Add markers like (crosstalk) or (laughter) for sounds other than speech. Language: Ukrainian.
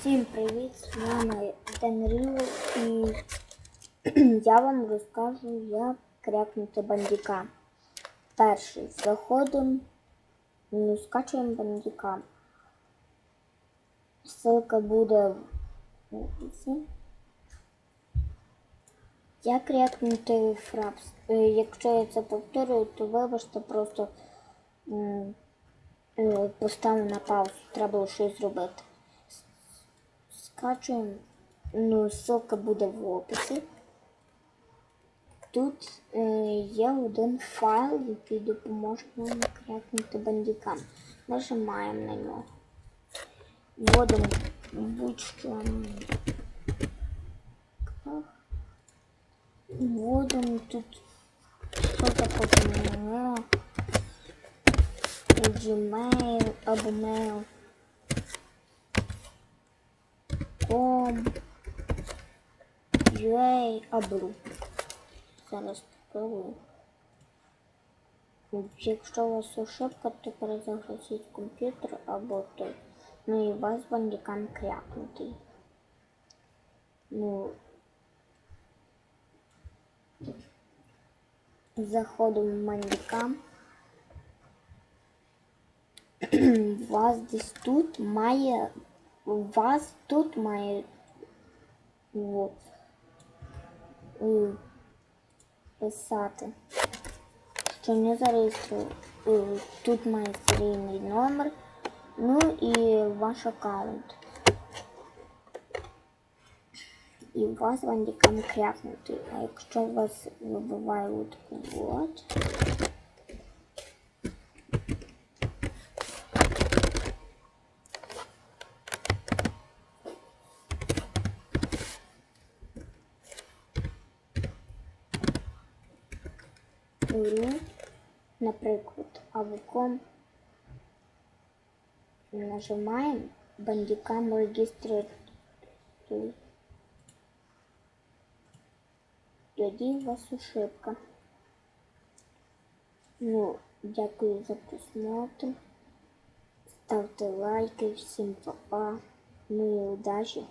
Всім привіт! З вами Денріо і (clears throat) я вам розкажу, як крякнути бандіка. Перший заходимо, ну, скачуємо бандіка. Ссылка буде в описі. Як крякнути фрапс? Е, Якщо я це повторюю, то вибачте, просто е, на паузу, треба було щось зробити. Скачуємо. Ну, ссылка буде в описі. Тут е, є один файл, який допоможе нам крякнути бандікам. Нажимаємо на нього. Вводимо будь-що. Вводимо тут що таке Gmail або mail. Com, UA або Зараз спробую. Якщо у вас ошибка, то перезагрузіть комп'ютер або той. Ну і у вас бандикам крякнутий. Ну, заходимо в бандикам. (clears throat) У вас десь тут має вас тут має о, е, писати, що не зареєстрував. Е, Тут має серійний номер, ну і ваш аккаунт. І у вас бандикам крякнути. А якщо у вас вибиває от, от наприклад, авоком нажимаємо бандикам реєструвати. Тоді у вас ошибка. Ну, дякую за просмотр. Ставте лайки, всім па-па. Ну і удачі!